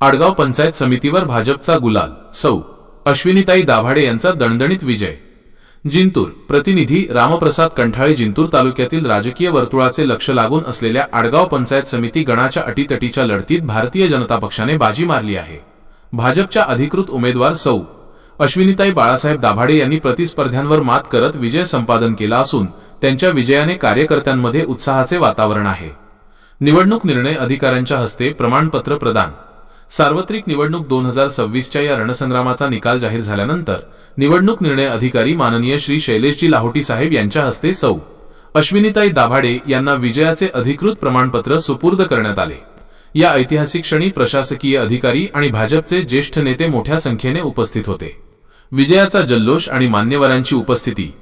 आडगाव पंचायत समितीवर भाजपचा गुलाल. सौ. अश्विनीताई दाभाडे यांचा दणदणीत विजय. जिंतूर. प्रतिनिधी रामप्रसाद कंठाळे जिंतूर तालुक्यातील राजकीय वर्तुळाचे लक्ष लागून असलेल्या आडगाव पंचायत समिती गणाच्या अटीतटीच्या लढतीत भारतीय जनता पक्षाने बाजी मारली आहे. भाजपच्या अधिकृत उमेदवार सौ. अश्विनीताई बाळासाहेब दाभाडे यांनी प्रतिस्पर्ध्यांवर मात करत विजय संपादन केला असून त्यांच्या विजयाने कार्यकर्त्यांमध्ये उत्साहाचे वातावरण आहे. निवडणूक निर्णय अधिकाऱ्यांच्या हस्ते प्रमाणपत्र प्रदान. सार्वत्रिक निवडणूक दोन हजार सव्वीसच्या या रणसंग्रामाचा निकाल जाहीर झाल्यानंतर निवडणूक निर्णय अधिकारी माननीय श्री शैलेशजी लाहोटी साहेब यांच्या हस्ते सौ. अश्विनीताई दाभाडे यांना विजयाचे अधिकृत प्रमाणपत्र सुपूर्द करण्यात आले. या ऐतिहासिक क्षणी प्रशासकीय अधिकारी आणि भाजपचे ज्येष्ठ नेते मोठ्या संख्येने उपस्थित होते. विजयाचा जल्लोष आणि मान्यवरांची उपस्थिती.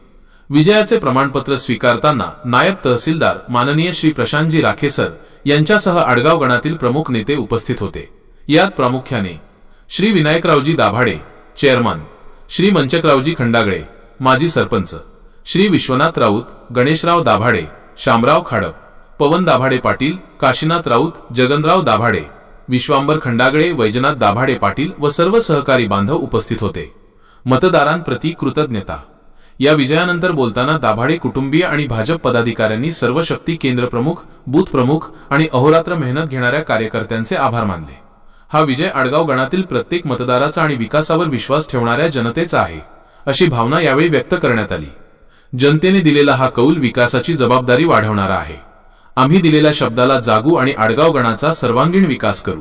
विजयाचे प्रमाणपत्र स्वीकारताना नायब तहसीलदार माननीय श्री प्रशांतजी राखेसर यांच्यासह आडगाव गणातील प्रमुख नेते उपस्थित होते. यात प्रामुख्याने श्री विनायकरावजी दाभाडे चेअरमन श्री मंचकरावजी खंडागळे माजी सरपंच श्री विश्वनाथ राऊत गणेशराव दाभाडे शामराव खाडप पवन दाभाडे पाटील काशीनाथ राऊत जगनराव दाभाडे विश्वांबर खंडागळे वैजनाथ दाभाडे पाटील व सर्व सहकारी बांधव उपस्थित होते. मतदारांप्रती कृतज्ञता. या विजयानंतर बोलताना दाभाडे कुटुंबीय आणि भाजप पदाधिकाऱ्यांनी सर्व शक्ती केंद्र प्रमुख बूथ प्रमुख आणि अहोरात्र मेहनत घेणाऱ्या कार्यकर्त्यांचे आभार मानले. हा विजय आडगाव गणातील प्रत्येक मतदाराचा आणि विकासावर विश्वास ठेवणाऱ्या जनतेचा आहे अशी भावना यावेळी व्यक्त करण्यात आली. जनतेने दिलेला हा कौल विकासाची जबाबदारी वाढवणारा आहे. आम्ही दिलेल्या शब्दाला जागू आणि आडगाव गणाचा सर्वांगीण विकास करू.